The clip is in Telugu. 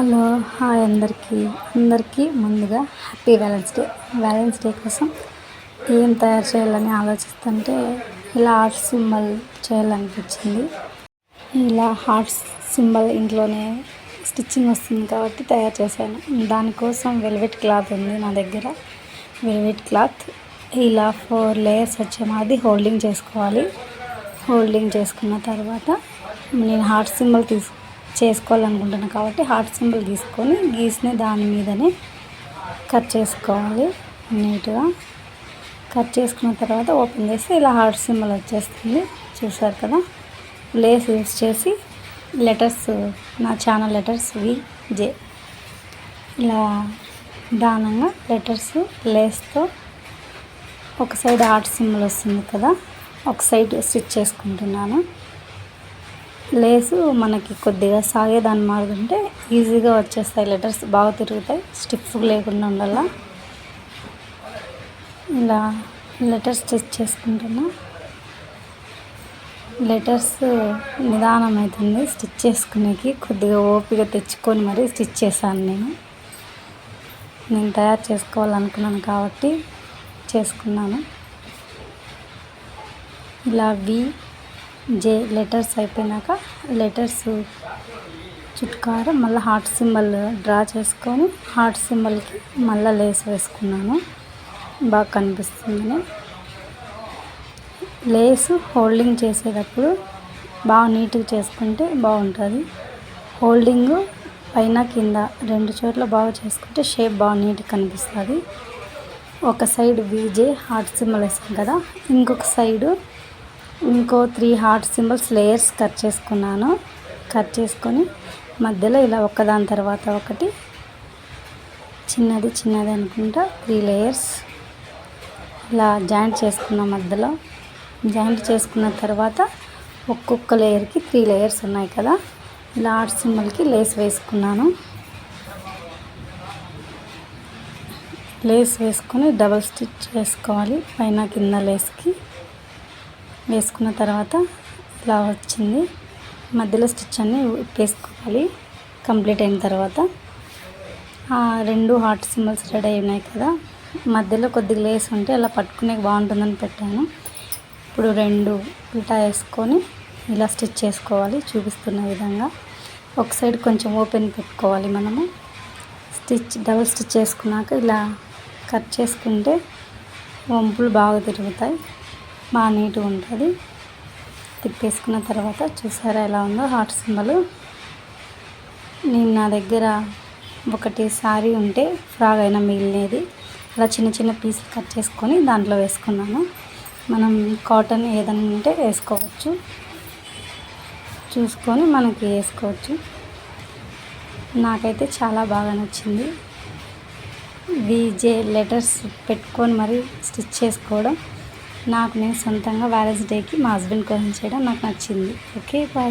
హలో హాయ్ అందరికీ. అందరికీ ముందుగా happy valentine's day. Valentine's day కోసం ఏం తయారు చేయాలని ఆలోచిస్తుంటే ఇలా హార్ట్ సింబల్ చేయాలనిపించింది. ఇలా హార్ట్ సింబల్ ఇంట్లోనే స్టిచ్చింగ్ వస్తుంది కాబట్టి తయారు చేశాను. దానికోసం వెల్వెట్ క్లాత్ ఉంది నా దగ్గర. వెల్వెట్ క్లాత్ ఇలా ఫోర్ లేయర్స్ వచ్చే మాది హోల్డింగ్ చేసుకోవాలి. హోల్డింగ్ చేసుకున్న తర్వాత నేను హార్ట్ సింబల్ తీసుకు చేసుకోవాలనుకుంటున్నాను కాబట్టి హార్ట్ సింబల్ గీసుకొని గీసిన దాని మీదనే కట్ చేసుకోవాలి నీట్గా. కట్ చేసుకున్న తర్వాత ఓపెన్ చేస్తే ఇలా హార్ట్ సింబల్ వచ్చేస్తుంది. చూసారు కదా? లేస్ యూస్ చేసి లెటర్స్ నా ఛానల్ లెటర్స్ వి జే ఇలా దానంగా లెటర్స్ లేస్తో ఒక సైడ్ హార్ట్ సింబల్ వస్తుంది కదా? ఒక సైడ్ స్టిచ్ చేసుకుంటున్నాను. లేసు మనకి కొద్దిగా సాగేదాన్ని మారుతుంటే ఈజీగా వచ్చేస్తాయి లెటర్స్ బాగా తిరుగుతాయి స్టిఫ్ లేకుండా ఉండాల. ఇలా లెటర్స్ స్టిచ్ చేసుకుంటున్నా. లెటర్స్ నిదానం అవుతుంది స్టిచ్ చేసుకునేకి కొద్దిగా ఓపిక తెచ్చుకొని మరీ స్టిచ్ చేశాను నేను. నేను తయారు చేసుకోవాలనుకున్నాను కాబట్టి చేసుకున్నాను. ఇలా వి జే లెటర్స్ అయిపోయినాక లెటర్స్ చుట్టుకారం మళ్ళీ హార్ట్ సింబల్ డ్రా చేసుకొని హార్ట్ సింబల్కి మళ్ళీ లేస్ వేసుకున్నాను. బాగా కనిపిస్తుంది లేస్ హోల్డింగ్ చేసేటప్పుడు బాగా నీట్గా చేసుకుంటే బాగుంటుంది. హోల్డింగ్ పైన కింద రెండు చోట్ల బాగా చేసుకుంటే షేప్ బాగా నీట్గా కనిపిస్తుంది. ఒక సైడ్ వీజే హార్ట్ సింబల్ వేసాం కదా ఇంకొక సైడు ఇంకో three heart symbols layers cut చేసుకున్నాను. కట్ చేసుకొని మధ్యలో ఇలా ఒకదాని తర్వాత ఒకటి చిన్నది చిన్నది అనుకుంటా త్రీ లేయర్స్ ఇలా జాయింట్ చేసుకున్న మధ్యలో. జాయింట్ చేసుకున్న తర్వాత ఒక్కొక్క లేయర్కి త్రీ లేయర్స్ ఉన్నాయి కదా. ఇలా హార్ట్ సింబల్కి లేస్ వేసుకున్నాను. లేస్ వేసుకొని డబల్ స్టిచ్ వేసుకోవాలి పైన కింద లేస్కి. వేసుకున్న తర్వాత ఇలా వచ్చింది. మధ్యలో స్టిచ్ అన్ని వేసుకోవాలి కంప్లీట్ అయిన తర్వాత రెండు హార్ట్ సింబల్స్ రెడీ అయినాయి కదా. మధ్యలో కొద్దిగా లేస్ ఉంటే అలా పట్టుకునే బాగుంటుందని పెట్టాను. ఇప్పుడు రెండు ఉల్టా వేసుకొని ఇలా స్టిచ్ చేసుకోవాలి. చూపిస్తున్న విధంగా ఒక సైడ్ కొంచెం ఓపెన్ పెట్టుకోవాలి మనము. స్టిచ్ డబుల్ స్టిచ్ చేసుకున్నాక ఇలా కట్ చేసుకుంటే వంపులు బాగా తిరుగుతాయి. బాగా నీట్గా ఉంటుంది. తిప్పేసుకున్న తర్వాత చూసారా ఎలా ఉందో? Heart symbol. నేను నా దగ్గర ఒకటి సారీ ఉంటే ఫ్రాగ్ అయినా మిగిలినది. అలా చిన్న చిన్న పీసులు కట్ చేసుకొని దాంట్లో వేసుకున్నాను. మనం కాటన్ ఏదైనా ఉంటే వేసుకోవచ్చు. చూసుకొని మనకి వేసుకోవచ్చు. నాకైతే చాలా బాగా నచ్చింది. విజే లెటర్స్ పెట్టుకొని మరి స్టిచ్ చేసుకోవడం. నాకు నేను సొంతంగా వ్యాలెన్స్ డేకి మా హస్బెండ్ కోసం చేయడం నాకు నచ్చింది. Okay bye